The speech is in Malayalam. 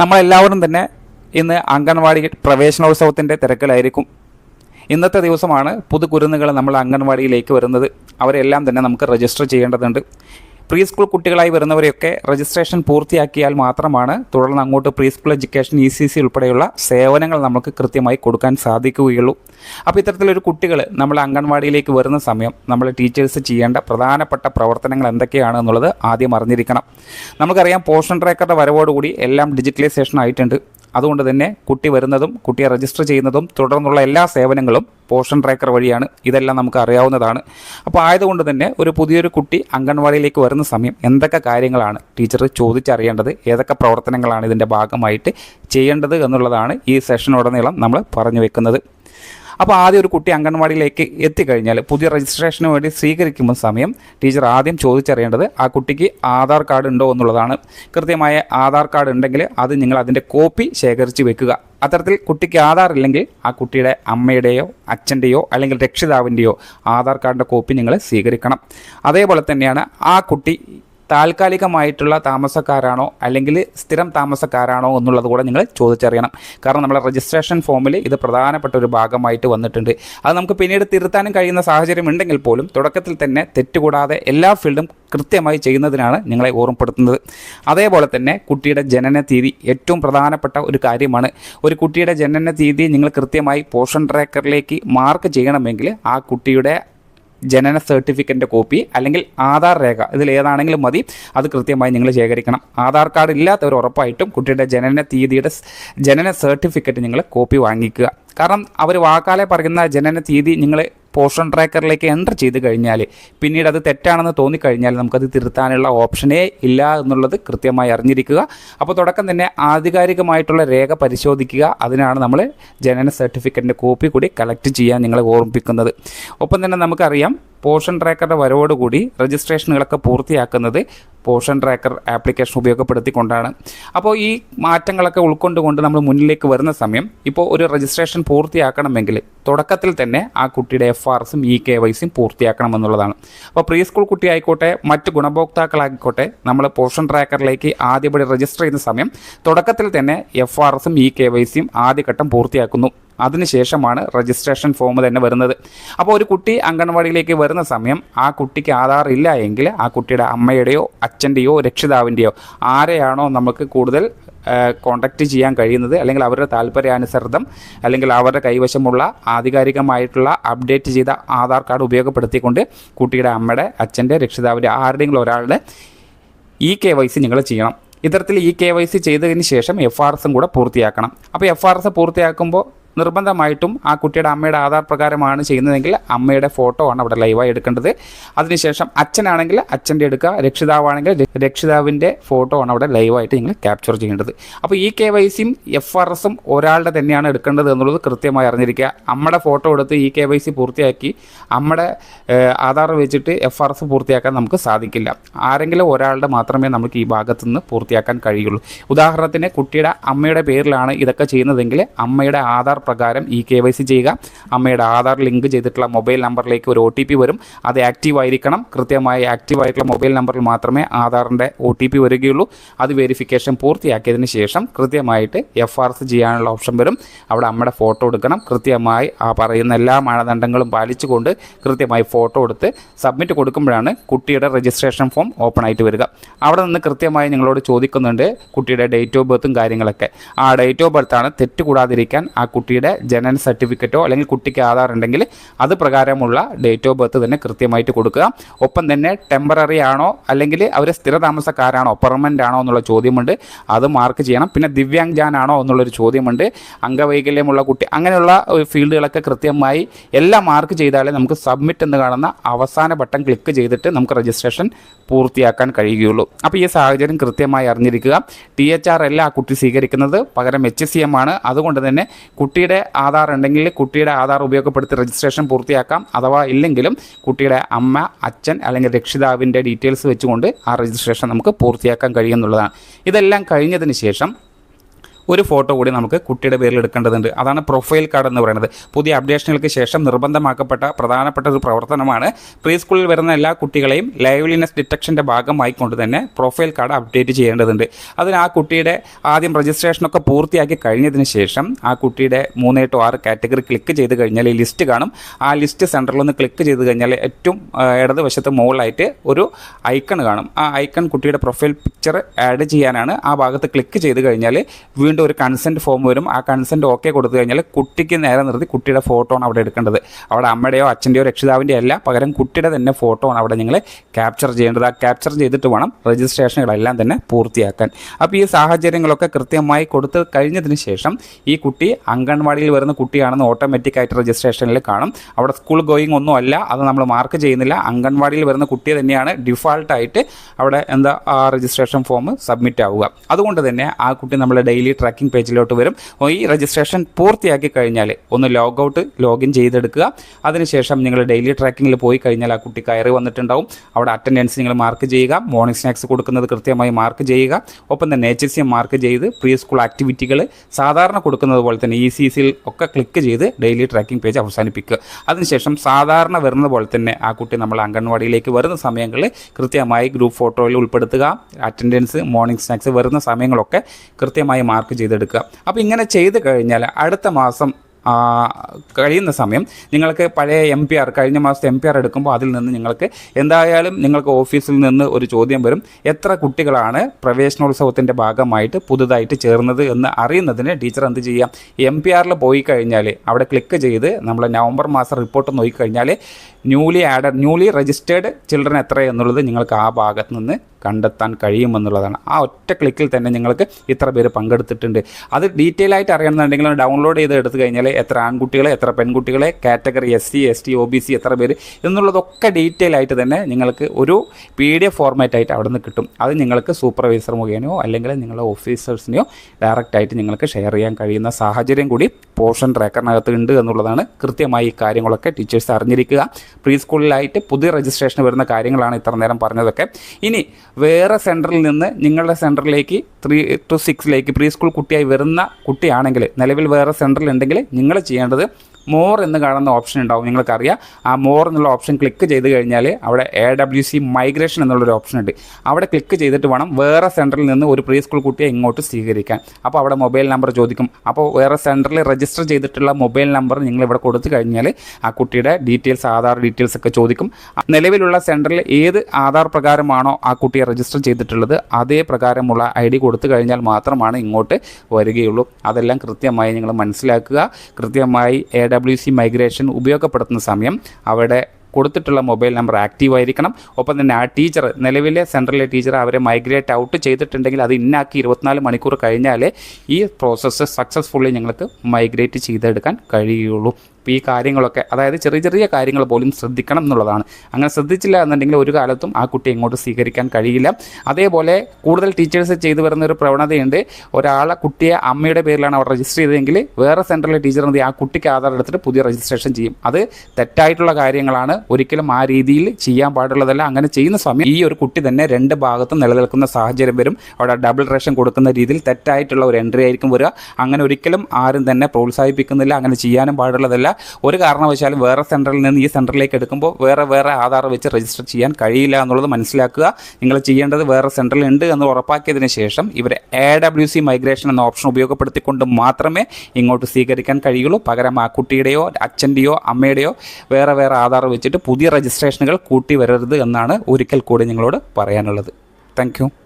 നമ്മളെല്ലാവരും തന്നെ ഇന്ന് അംഗൻവാടി പ്രവേശനോത്സവത്തിന്റെ തിരക്കിലായിരിക്കും. ഇന്നത്തെ ദിവസമാണ് പുതുകുരുന്നുകൾ നമ്മൾ അംഗൻവാടിയിലേക്ക് വരുന്നത്. അവരെല്ലാം തന്നെ നമുക്ക് രജിസ്റ്റർ ചെയ്യേണ്ടതുണ്ട്. പ്രീ സ്കൂൾ കുട്ടികളായി വരുന്നവരെയൊക്കെ രജിസ്ട്രേഷൻ പൂർത്തിയാക്കിയാൽ മാത്രമാണ് തുടർന്ന് അങ്ങോട്ട് preschool education E C C ഉൾപ്പെടെയുള്ള സേവനങ്ങൾ നമുക്ക് കൃത്യമായി കൊടുക്കാൻ സാധിക്കുകയുള്ളൂ. അപ്പോൾ ഇത്തരത്തിലൊരു കുട്ടികൾ നമ്മൾ അംഗൻവാടിയിലേക്ക് വരുന്ന സമയം നമ്മൾ ടീച്ചേഴ്സ് ചെയ്യേണ്ട പ്രധാനപ്പെട്ട പ്രവർത്തനങ്ങൾ എന്തൊക്കെയാണ് എന്നുള്ളത് ആദ്യം അറിഞ്ഞിരിക്കണം. നമുക്കറിയാം പോഷൻ ട്രാക്കറുടെ വരവോടുകൂടി എല്ലാം ഡിജിറ്റലൈസേഷൻ ആയിട്ടുണ്ട്. അതുകൊണ്ട് തന്നെ കുട്ടി വരുന്നതും കുട്ടിയെ രജിസ്റ്റർ ചെയ്യുന്നതും തുടർന്നുള്ള എല്ലാ സേവനങ്ങളും പോഷൻ ട്രാക്കർ വഴിയാണ് ഇതെല്ലാം നമുക്ക് അറിയാവുന്നതാണ്. അപ്പോൾ ആയതുകൊണ്ട് തന്നെ ഒരു പുതിയൊരു കുട്ടി അംഗൻവാടിയിലേക്ക് വരുന്ന സമയം എന്തൊക്കെ കാര്യങ്ങളാണ് ടീച്ചർ ചോദിച്ചറിയേണ്ടത്? ഏതൊക്കെ പ്രവർത്തനങ്ങളാണ് ഇതിന്റെ ഭാഗമായിട്ട് ചെയ്യേണ്ടത് എന്നുള്ളതാണ് ഈ സെഷനുടനീളം നമ്മൾ പറഞ്ഞു വെക്കുന്നത്. അപ്പോൾ ആദ്യം ഒരു കുട്ടി അംഗൻവാടിയിലേക്ക് എത്തിക്കഴിഞ്ഞാൽ പുതിയ രജിസ്ട്രേഷന് വേണ്ടി സ്വീകരിക്കുമ്പോൾ സമയം ടീച്ചർ ആദ്യം ചോദിച്ചറിയേണ്ടത് ആ കുട്ടിക്ക് ആധാർ കാർഡ് ഉണ്ടോ എന്നുള്ളതാണ്. കൃത്യമായ ആധാർ കാർഡ് ഉണ്ടെങ്കിൽ അത് നിങ്ങൾ അതിന്റെ കോപ്പി ശേഖരിച്ച് വെക്കുക. അത്തരത്തിൽ കുട്ടിക്ക് ആധാർ ഇല്ലെങ്കിൽ ആ കുട്ടിയുടെ അമ്മയുടെയോ അച്ഛന്റെയോ അല്ലെങ്കിൽ രക്ഷിതാവിന്റെയോ ആധാർ കാർഡിന്റെ കോപ്പി നിങ്ങൾ സ്വീകരിക്കണം. അതേപോലെ തന്നെയാണ് ആ കുട്ടി താൽക്കാലികമായിട്ടുള്ള താമസക്കാരാണോ അല്ലെങ്കിൽ സ്ഥിരം താമസക്കാരാണോ എന്നുള്ളത് കൂടെ നിങ്ങൾ ചോദിച്ചറിയണം. കാരണം നമ്മുടെ രജിസ്ട്രേഷൻ ഫോമിൽ ഇത് പ്രധാനപ്പെട്ട ഒരു ഭാഗമായിട്ട് വന്നിട്ടുണ്ട്. അത് നമുക്ക് പിന്നീട് തിരുത്താനും കഴിയുന്ന സാഹചര്യം ഉണ്ടെങ്കിൽ പോലും തുടക്കത്തിൽ തന്നെ തെറ്റുകൂടാതെ എല്ലാ ഫീൽഡും കൃത്യമായി ചെയ്യുന്നതിനാണ് നിങ്ങളെ ഓർമ്മപ്പെടുത്തുന്നത്. അതേപോലെ തന്നെ കുട്ടിയുടെ ജനന തീയതി ഏറ്റവും പ്രധാനപ്പെട്ട ഒരു കാര്യമാണ്. ഒരു കുട്ടിയുടെ ജനന തീയതി നിങ്ങൾ കൃത്യമായി പോഷൻ ട്രാക്കറിലേക്ക് മാർക്ക് ചെയ്യണമെങ്കിൽ ആ കുട്ടിയുടെ ജനന സർട്ടിഫിക്കറ്റിന്റെ കോപ്പി അല്ലെങ്കിൽ ആധാർ രേഖ ഇതിൽ ഏതാണെങ്കിലും മതി. അത് കൃത്യമായി നിങ്ങൾ ശേഖരിക്കണം. ആധാർ കാർഡ് ഇല്ലാത്തവർ ഉറപ്പായിട്ടും കുട്ടിയുടെ ജനന തീയതിയുടെ ജനന സർട്ടിഫിക്കറ്റ് നിങ്ങൾ കോപ്പി വാങ്ങിക്കുക. കാരണം അവർ വാക്കാലെ പറയുന്ന ജനന തീയതി നിങ്ങൾ പോഷൻ ട്രാക്കറിലേക്ക് എന്റർ ചെയ്ത് കഴിഞ്ഞാൽ പിന്നീട് അത് തെറ്റാണെന്ന് തോന്നിക്കഴിഞ്ഞാൽ നമുക്കത് തിരുത്താനുള്ള ഓപ്ഷനേ ഇല്ല എന്നുള്ളത് കൃത്യമായി അറിഞ്ഞിരിക്കുക. അപ്പോൾ തുടക്കം തന്നെ ആധികാരികമായിട്ടുള്ള രേഖ പരിശോധിക്കുക. അതിനാണ് നമ്മൾ ജനന സർട്ടിഫിക്കറ്റിന്റെ കോപ്പി കൂടി കളക്ട് ചെയ്യാൻ നിങ്ങളെ ഓർമ്മിപ്പിക്കുന്നത്. ഒപ്പം തന്നെ നമുക്കറിയാം പോഷൻ ട്രാക്കറുടെ വരവോടുകൂടി രജിസ്ട്രേഷനുകളൊക്കെ പൂർത്തിയാക്കുന്നത് പോർഷൻ ട്രാക്കർ ആപ്ലിക്കേഷൻ ഉപയോഗപ്പെടുത്തിക്കൊണ്ടാണ്. അപ്പോൾ ഈ മാറ്റങ്ങളൊക്കെ ഉൾക്കൊണ്ടുകൊണ്ട് നമ്മൾ മുന്നിലേക്ക് വരുന്ന സമയം ഇപ്പോൾ ഒരു രജിസ്ട്രേഷൻ പൂർത്തിയാക്കണമെങ്കിൽ തുടക്കത്തിൽ തന്നെ ആ കുട്ടിയുടെ എഫ് ആർ എസും ഇ കെ വൈ സിയും പൂർത്തിയാക്കണം എന്നുള്ളതാണ്. അപ്പോൾ പ്രീ സ്കൂൾ കുട്ടിയായിക്കോട്ടെ മറ്റ് ഗുണഭോക്താക്കളായിക്കോട്ടെ നമ്മൾ പോർഷൻ ട്രാക്കറിലേക്ക് ആദ്യപടി രജിസ്റ്റർ ചെയ്യുന്ന സമയം തുടക്കത്തിൽ തന്നെ എഫ് ആർ എസും ഇ കെ വൈ സിയും ആദ്യഘട്ടം പൂർത്തിയാക്കുന്നു. അതിനുശേഷമാണ് രജിസ്ട്രേഷൻ ഫോം തന്നെ വരുന്നത്. അപ്പോൾ ഒരു കുട്ടി അംഗൻവാടിയിലേക്ക് വരുന്ന സമയം ആ കുട്ടിക്ക് ആധാർ ഇല്ല എങ്കിൽ ആ കുട്ടിയുടെ അമ്മയുടെയോ അച്ഛന്റെയോ രക്ഷിതാവിന്റെയോ ആരെയാണോ നമുക്ക് കൂടുതൽ കോണ്ടാക്ട് ചെയ്യാൻ കഴിയുന്നത് അല്ലെങ്കിൽ അവരുടെ താല്പര്യാനുസൃതം അല്ലെങ്കിൽ അവരുടെ കൈവശമുള്ള ആധികാരികമായിട്ടുള്ള അപ്ഡേറ്റ് ചെയ്ത ആധാർ കാർഡ് ഉപയോഗപ്പെടുത്തിക്കൊണ്ട് കുട്ടിയുടെ അമ്മയുടെ അച്ഛന്റെ രക്ഷിതാവിന്റെ ആരുടെയെങ്കിലും ഒരാളുടെ ഇ കെ വൈ സി നിങ്ങൾ ചെയ്യണം. ഇത്തരത്തിൽ ഇ കെ വൈ സി ചെയ്തതിന് ശേഷം എഫ് ആർ എസും കൂടെ പൂർത്തിയാക്കണം. അപ്പോൾ എഫ് ആർ എസ് പൂർത്തിയാക്കുമ്പോൾ നിർബന്ധമായിട്ടും ആ കുട്ടിയുടെ അമ്മയുടെ ആധാർ പ്രകാരമാണ് ചെയ്യുന്നതെങ്കിൽ അമ്മയുടെ ഫോട്ടോ ആണ് അവിടെ ലൈവായി എടുക്കേണ്ടത്. അതിനുശേഷം അച്ഛനാണെങ്കിൽ അച്ഛന്റെ എടുക്കുക രക്ഷിതാവാണെങ്കിൽ രക്ഷിതാവിന്റെ ഫോട്ടോ ആണ് അവിടെ ലൈവായിട്ട് നിങ്ങൾ ക്യാപ്ചർ ചെയ്യേണ്ടത്. അപ്പോൾ ഈ കെ വൈ സിയും എഫ് ആർ എസും ഒരാളുടെ തന്നെയാണ് എടുക്കേണ്ടത് എന്നുള്ളത് കൃത്യമായി അറിഞ്ഞിരിക്കുക. അമ്മയുടെ ഫോട്ടോ എടുത്ത് ഈ കെ വൈ സി പൂർത്തിയാക്കി അമ്മയുടെ ആധാർ വെച്ചിട്ട് എഫ് ആർ എസ് പൂർത്തിയാക്കാൻ നമുക്ക് സാധിക്കില്ല. ആരെങ്കിലും ഒരാളുടെ മാത്രമേ നമുക്ക് ഈ ഭാഗത്തു നിന്ന് പൂർത്തിയാക്കാൻ കഴിയുള്ളൂ. ഉദാഹരണത്തിന് കുട്ടിയുടെ അമ്മയുടെ പേരിലാണ് ഇതൊക്കെ ചെയ്യുന്നതെങ്കിൽ അമ്മയുടെ ആധാർ പ്രകാരം ഈ കെ വൈ സി ചെയ്യുക. അമ്മയുടെ ആധാർ ലിങ്ക് ചെയ്തിട്ടുള്ള മൊബൈൽ നമ്പറിലേക്ക് ഒരു ഒ ടി പി വരും. അത് ആക്റ്റീവ് ആയിരിക്കണം കൃത്യമായി ആക്റ്റീവ് ആയിട്ടുള്ള മൊബൈൽ നമ്പറിൽ മാത്രമേ ആധാറിന്റെ ഒ ടി പി വരികയുള്ളൂ. അത് വെരിഫിക്കേഷൻ പൂർത്തിയാക്കിയതിന് ശേഷം കൃത്യമായിട്ട് എഫ് ആർ എസ് ചെയ്യാനുള്ള ഓപ്ഷൻ വരും. അവിടെ അമ്മയുടെ ഫോട്ടോ എടുക്കണം. കൃത്യമായി ആ പറയുന്ന എല്ലാ മാനദണ്ഡങ്ങളും പാലിച്ചുകൊണ്ട് കൃത്യമായി ഫോട്ടോ എടുത്ത് സബ്മിറ്റ് കൊടുക്കുമ്പോഴാണ് കുട്ടിയുടെ രജിസ്ട്രേഷൻ ഫോം ഓപ്പൺ ആയിട്ട് വരിക. അവിടെ നിന്ന് കൃത്യമായി നിങ്ങളോട് ചോദിക്കുന്നുണ്ട് കുട്ടിയുടെ ഡേറ്റ് ഓഫ് ബർത്തും കാര്യങ്ങളൊക്കെ. ആ ഡേറ്റ് ഓഫ് ബർത്താണ് തെറ്റ് കൂടാതിരിക്കാൻ ആ കുട്ടിയുടെ ജനന സർട്ടിഫിക്കറ്റോ അല്ലെങ്കിൽ കുട്ടിക്ക് ആധാർ ഉണ്ടെങ്കിൽ അത് പ്രകാരമുള്ള ഡേറ്റ് ഓഫ് ബർത്ത് തന്നെ കൃത്യമായിട്ട് കൊടുക്കുക. ഒപ്പം തന്നെ ടെമ്പററി ആണോ അല്ലെങ്കിൽ അവർ സ്ഥിരതാമസക്കാരാണോ പെർമനന്റ് ആണോ എന്നുള്ള ചോദ്യമുണ്ട്. അത് മാർക്ക് ചെയ്യണം. പിന്നെ ദിവ്യാംഗജാൻ ആണോ എന്നുള്ളൊരു ചോദ്യമുണ്ട്. അംഗവൈകല്യമുള്ള കുട്ടി അങ്ങനെയുള്ള ഫീൽഡുകളൊക്കെ കൃത്യമായി എല്ലാം മാർക്ക് ചെയ്താലേ നമുക്ക് സബ്മിറ്റ് എന്ന് കാണുന്ന അവസാന ബട്ടൺ ക്ലിക്ക് ചെയ്തിട്ട് നമുക്ക് രജിസ്ട്രേഷൻ പൂർത്തിയാക്കാൻ കഴിയുകയുള്ളൂ. അപ്പോൾ ഈ സാഹചര്യം കൃത്യമായി അറിഞ്ഞിരിക്കുക. ടി എച്ച് ആർ അല്ല ആ കുട്ടി സ്വീകരിക്കുന്നത്. പകരം എച്ച് സി എം ആണ്. അതുകൊണ്ട് തന്നെ കുട്ടിയുടെ ആധാർ ഉണ്ടെങ്കിൽ കുട്ടിയുടെ ആധാർ ഉപയോഗപ്പെടുത്തി രജിസ്ട്രേഷൻ പൂർത്തിയാക്കാം. അഥവാ ഇല്ലെങ്കിലും കുട്ടിയുടെ അമ്മ അച്ഛൻ അല്ലെങ്കിൽ രക്ഷിതാവിന്റെ ഡീറ്റെയിൽസ് വെച്ചുകൊണ്ട് ആ രജിസ്ട്രേഷൻ നമുക്ക് പൂർത്തിയാക്കാൻ കഴിയുമെന്നുള്ളതാണ്. ഇതെല്ലാം കഴിഞ്ഞതിന് ശേഷം ഒരു ഫോട്ടോ കൂടി നമുക്ക് കുട്ടിയുടെ പേരിൽ എടുക്കേണ്ടതുണ്ട്. അതാണ് പ്രൊഫൈൽ കാർഡ് എന്ന് പറയുന്നത്. പുതിയ അപ്ഡേഷനുകൾക്ക് ശേഷം നിർബന്ധമാക്കപ്പെട്ട പ്രധാനപ്പെട്ട ഒരു പ്രവർത്തനമാണ്. പ്രീ സ്കൂളിൽ വരുന്ന എല്ലാ കുട്ടികളെയും ലൈവ്ലിനെസ് ഡിറ്റക്ഷന്റെ ഭാഗമായി കൊണ്ട് തന്നെ പ്രൊഫൈൽ കാർഡ് അപ്ഡേറ്റ് ചെയ്യേണ്ടതുണ്ട്. അതിന് ആ കുട്ടിയുടെ ആദ്യം രജിസ്ട്രേഷനൊക്കെ പൂർത്തിയാക്കി കഴിഞ്ഞതിന് ശേഷം ആ കുട്ടിയുടെ മൂന്ന് ടു ആറ് കാറ്റഗറി ക്ലിക്ക് ചെയ്ത് കഴിഞ്ഞാൽ ഈ ലിസ്റ്റ് കാണും. ആ ലിസ്റ്റ് സെന്ററിൽ ഒന്ന് ക്ലിക്ക് ചെയ്ത് കഴിഞ്ഞാൽ ഏറ്റവും ഇടതുവശത്ത് മുകളിലായിട്ട് ഒരു ഐക്കൺ കാണും. ആ ഐക്കൺ കുട്ടിയുടെ പ്രൊഫൈൽ പിക്ചർ ആഡ് ചെയ്യാനാണ് ആ ഭാഗത്ത് ക്ലിക്ക് ചെയ്ത് കഴിഞ്ഞാൽ വീണ്ടും ഒരു കൺസെന്റ് ഫോം വരും. ആ കൺസെന്റ് ഓക്കെ കൊടുത്തു കഴിഞ്ഞാൽ കുട്ടിക്ക് നേരെ നിർത്തി കുട്ടിയുടെ ഫോട്ടോ ആണ് അവിടെ എടുക്കേണ്ടത്. അവിടെ അമ്മയുടെയോ അച്ഛന്റെയോ രക്ഷിതാവിന്റെയോ അല്ല പകരം കുട്ടിയുടെ തന്നെ ഫോട്ടോ ആണ് അവിടെ നിങ്ങൾ ക്യാപ്ചർ ചെയ്യേണ്ടത്. ആ ക്യാപ്ചർ ചെയ്തിട്ട് വേണം രജിസ്ട്രേഷനുകളെല്ലാം തന്നെ പൂർത്തിയാക്കാൻ. അപ്പോൾ ഈ സാഹചര്യങ്ങളൊക്കെ കൃത്യമായി കൊടുത്ത് കഴിഞ്ഞതിന് ശേഷം ഈ കുട്ടി അംഗൻവാടിയിൽ വരുന്ന കുട്ടിയാണെന്ന് ഓട്ടോമാറ്റിക്കായിട്ട് രജിസ്ട്രേഷനിൽ കാണും. അവിടെ സ്കൂൾ ഗോയിങ് ഒന്നും അല്ല അത് നമ്മൾ മാർക്ക് ചെയ്യുന്നില്ല. അംഗൻവാടിയിൽ വരുന്ന കുട്ടിയെ തന്നെയാണ് ഡിഫാൾട്ടായിട്ട് അവിടെ എന്താ രജിസ്ട്രേഷൻ ഫോം സബ്മിറ്റ് ആവുക. അതുകൊണ്ട് തന്നെ ആ കുട്ടി നമ്മൾ ഡെയിലി ട്രാക്കിംഗ് പേജിലോട്ട് വരും. ഈ രജിസ്ട്രേഷൻ പൂർത്തിയാക്കി കഴിഞ്ഞാൽ ഒന്ന് ലോഗൌട്ട് ലോഗിൻ ചെയ്തെടുക്കുക. അതിനുശേഷം നിങ്ങൾ ഡെയിലി ട്രാക്കിങ്ങിൽ പോയി കഴിഞ്ഞാൽ ആ കുട്ടി കയറി വന്നിട്ടുണ്ടാവും. അവിടെ അറ്റൻഡൻസ് നിങ്ങൾ മാർക്ക് ചെയ്യുക. മോർണിംഗ് സ്നാക്സ് കൊടുക്കുന്നത് കൃത്യമായി മാർക്ക് ചെയ്യുക. ഒപ്പം തന്നെ എച്ച് എസ് മാർക്ക് ചെയ്ത് പ്രീ സ്കൂൾ ആക്ടിവിറ്റികൾ സാധാരണ കൊടുക്കുന്നത് പോലെ തന്നെ ഇ സി സിയിൽ ഒക്കെ ക്ലിക്ക് ചെയ്ത് ഡെയിലി ട്രാക്കിംഗ് പേജ് അവസാനിപ്പിക്കുക. അതിനുശേഷം സാധാരണ വരുന്നത് പോലെ തന്നെ ആ കുട്ടി നമ്മൾ അംഗൻവാടിയിലേക്ക് വരുന്ന സമയങ്ങളിൽ കൃത്യമായി ഗ്രൂപ്പ് ഫോട്ടോയിൽ ഉൾപ്പെടുത്തുക. അറ്റൻഡൻസ് മോർണിംഗ് സ്നാക്സ് വരുന്ന സമയങ്ങളൊക്കെ കൃത്യമായി മാർക്ക് ചെയ്തെടുക്കുക. അപ്പോൾ ഇങ്ങനെ ചെയ്ത് കഴിഞ്ഞാൽ അടുത്ത മാസം കഴിയുന്ന സമയം നിങ്ങൾക്ക് പഴയ എം പി ആർ കഴിഞ്ഞ മാസത്തെ എം പി ആർ എടുക്കുമ്പോൾ അതിൽ നിന്ന് നിങ്ങൾക്ക് എന്തായാലും നിങ്ങൾക്ക് ഓഫീസിൽ നിന്ന് ഒരു ചോദ്യം വരും. എത്ര കുട്ടികളാണ് പ്രവേശനോത്സവത്തിന്റെ ഭാഗമായിട്ട് പുതുതായിട്ട് ചേർന്നത് എന്ന് അറിയുന്നതിന് ടീച്ചർ എന്ത് ചെയ്യാം? എം പി ആറിൽ പോയി കഴിഞ്ഞാൽ അവിടെ ക്ലിക്ക് ചെയ്ത് നമ്മൾ നവംബർ മാസം റിപ്പോർട്ട് നോക്കിക്കഴിഞ്ഞാൽ newly added newly registered children എത്ര എന്നുള്ളത് നിങ്ങൾക്ക് ആ ഭാഗത്ത് നിന്ന് കണ്ടെത്താൻ കഴിയുമെന്നുള്ളതാണ്. ആ ഒറ്റ ക്ലിക്കിൽ തന്നെ നിങ്ങൾക്ക് ഇത്ര പേര് പങ്കെടുത്തിട്ടുണ്ട്. അത് ഡീറ്റെയിൽ ആയിട്ട് അറിയണമെന്നുണ്ടെങ്കിൽ ഡൗൺലോഡ് ചെയ്ത് എടുത്തു കഴിഞ്ഞാൽ എത്ര ആൺകുട്ടികളെ എത്ര പെൺകുട്ടികളെ category S C S T O B C എത്ര പേര് എന്നുള്ളതൊക്കെ ഡീറ്റെയിൽ ആയിട്ട് തന്നെ നിങ്ങൾക്ക് ഒരു പി ഡി എഫ് ഫോർമാറ്റ് ആയിട്ട് അവിടെ നിന്ന് കിട്ടും. അത് നിങ്ങൾക്ക് സൂപ്പർവൈസർ മുഖേനയോ അല്ലെങ്കിൽ നിങ്ങളുടെ ഓഫീസേഴ്സിനെയോ ഡയറക്റ്റ് ആയിട്ട് നിങ്ങൾക്ക് ഷെയർ ചെയ്യാൻ കഴിയുന്ന സാഹചര്യം കൂടി പോർഷൻ ട്രാക്കറിനകത്ത് ഉണ്ട് എന്നുള്ളതാണ് കൃത്യമായി ഈ കാര്യങ്ങളൊക്കെ ടീച്ചേഴ്സ് അറിഞ്ഞിരിക്കുക. പ്രീ സ്കൂളിലായിട്ട് പുതിയ രജിസ്ട്രേഷൻ വരുന്ന കാര്യങ്ങളാണ് ഇത്ര നേരം പറഞ്ഞതൊക്കെ. ഇനി വേറെ സെന്ററിൽ നിന്ന് നിങ്ങളുടെ സെന്ററിലേക്ക് ത്രീ ടു സിക്സിലേക്ക് പ്രീ സ്കൂൾ കുട്ടിയായി വരുന്ന കുട്ടിയാണെങ്കിൽ നിലവിൽ വേറെ സെന്ററിൽ ഉണ്ടെങ്കിൽ നിങ്ങൾ ചെയ്യേണ്ടത് മോർ എന്ന് കാണുന്ന ഓപ്ഷൻ ഉണ്ടാവും. നിങ്ങൾക്കറിയാം. ആ മോർ എന്നുള്ള ഓപ്ഷൻ ക്ലിക്ക് ചെയ്ത് കഴിഞ്ഞാൽ അവിടെ എ ഡബ്ല്യു സി മൈഗ്രേഷൻ എന്നുള്ളൊരു ഓപ്ഷൻ ഉണ്ട്. അവിടെ ക്ലിക്ക് ചെയ്തിട്ട് വേണം വേറെ സെന്ററിൽ നിന്ന് ഒരു പ്രീ സ്കൂൾ കുട്ടിയെ ഇങ്ങോട്ട് സ്വീകരിക്കാൻ. അപ്പോൾ അവിടെ മൊബൈൽ നമ്പർ ചോദിക്കും. അപ്പോൾ വേറെ സെന്ററിൽ രജിസ്റ്റർ ചെയ്തിട്ടുള്ള മൊബൈൽ നമ്പർ നിങ്ങൾ ഇവിടെ കൊടുത്തു കഴിഞ്ഞാൽ ആ കുട്ടിയുടെ ഡീറ്റെയിൽസ് ആധാർ ഡീറ്റെയിൽസ് ഒക്കെ ചോദിക്കും. നിലവിലുള്ള സെന്ററിൽ ഏത് ആധാർ പ്രകാരമാണോ ആ കുട്ടിയെ രജിസ്റ്റർ ചെയ്തിട്ടുള്ളത് അതേ പ്രകാരമുള്ള ഐ ഡി കൊടുത്തു കഴിഞ്ഞാൽ മാത്രമാണ് ഇങ്ങോട്ട് വരികയുള്ളൂ. അതെല്ലാം കൃത്യമായി നിങ്ങൾ മനസ്സിലാക്കുക. കൃത്യമായി എ ഡബ്ല്യു സി മൈഗ്രേഷൻ ഉപയോഗപ്പെടുത്തുന്ന സമയം അവിടെ കൊടുത്തിട്ടുള്ള മൊബൈൽ നമ്പർ ആക്റ്റീവ് ആയിരിക്കണം. ഒപ്പം തന്നെ ആ ടീച്ചർ നിലവിലെ സെൻട്രലിലെ ടീച്ചർ അവരെ മൈഗ്രേറ്റ് ഔട്ട് ചെയ്തിട്ടുണ്ടെങ്കിൽ അത് ഇന്നാക്കി ഇരുപത്തിനാല് മണിക്കൂർ കഴിഞ്ഞാലേ ഈ പ്രോസസ്സ് സക്സസ്ഫുള്ളി ഞങ്ങൾക്ക് മൈഗ്രേറ്റ് ചെയ്തെടുക്കാൻ കഴിയുള്ളൂ. ഈ കാര്യങ്ങളൊക്കെ അതായത് ചെറിയ ചെറിയ കാര്യങ്ങൾ പോലും ശ്രദ്ധിക്കണം എന്നുള്ളതാണ്. അങ്ങനെ ശ്രദ്ധിച്ചില്ല എന്നുണ്ടെങ്കിൽ ഒരു കാലത്തും ആ കുട്ടി ഇങ്ങോട്ട് സ്വീകരിക്കാൻ കഴിയില്ല. അതേപോലെ കൂടുതൽ ടീച്ചേഴ്സ് ചെയ്തു വരുന്ന ഒരു പ്രവണതയുണ്ട്. ഒരാളെ കുട്ടിയെ അമ്മയുടെ പേരിലാണ് അവർ രജിസ്റ്റർ ചെയ്തതെങ്കിൽ വേറെ സെന്ററിലെ ടീച്ചർ എന്ത് ആ കുട്ടിക്ക് ആധാർ എടുത്തിട്ട് പുതിയ രജിസ്ട്രേഷൻ ചെയ്യും. അത് തെറ്റായിട്ടുള്ള കാര്യങ്ങളാണ്. ഒരിക്കലും ആ രീതിയിൽ ചെയ്യാൻ പാടുള്ളതല്ല. അങ്ങനെ ചെയ്യുന്ന സമയം ഈ ഒരു കുട്ടി തന്നെ രണ്ട് ഭാഗത്തും നിലനിൽക്കുന്ന സാഹചര്യം വരും. അവിടെ ഡബിൾ റേഷൻ കൊടുക്കുന്ന രീതിയിൽ തെറ്റായിട്ടുള്ള ഒരു എൻട്രി ആയിരിക്കും വരിക. അങ്ങനെ ഒരിക്കലും ആരും തന്നെ പ്രോത്സാഹിപ്പിക്കുന്നില്ല. അങ്ങനെ ചെയ്യാനും പാടുള്ളതല്ല. ഒരു കാരണവശാലും വേറെ സെന്ററിൽ നിന്ന് ഈ സെന്ററിലേക്ക് എടുക്കുമ്പോൾ വേറെ വേറെ ആധാർ വെച്ച് രജിസ്റ്റർ ചെയ്യാൻ കഴിയില്ല എന്നുള്ളത് മനസ്സിലാക്കുക. നിങ്ങൾ ചെയ്യേണ്ടത് വേറെ സെന്ററിൽ ഉണ്ട് എന്ന് ഉറപ്പാക്കിയതിന് ശേഷം ഇവർ എ ഡബ്ല്യു സി മൈഗ്രേഷൻ എന്ന ഓപ്ഷൻ ഉപയോഗപ്പെടുത്തിക്കൊണ്ട് മാത്രമേ ഇങ്ങോട്ട് സ്വീകരിക്കാൻ കഴിയുള്ളൂ. പകരം ആ കുട്ടിയുടെയോ അച്ഛന്റെയോ അമ്മയുടെയോ വേറെ വേറെ ആധാർ വെച്ചിട്ട് പുതിയ രജിസ്ട്രേഷനുകൾ കൂട്ടി വരരുത് എന്നാണ് ഒരിക്കൽ കൂടി നിങ്ങളോട് പറയാനുള്ളത്. താങ്ക്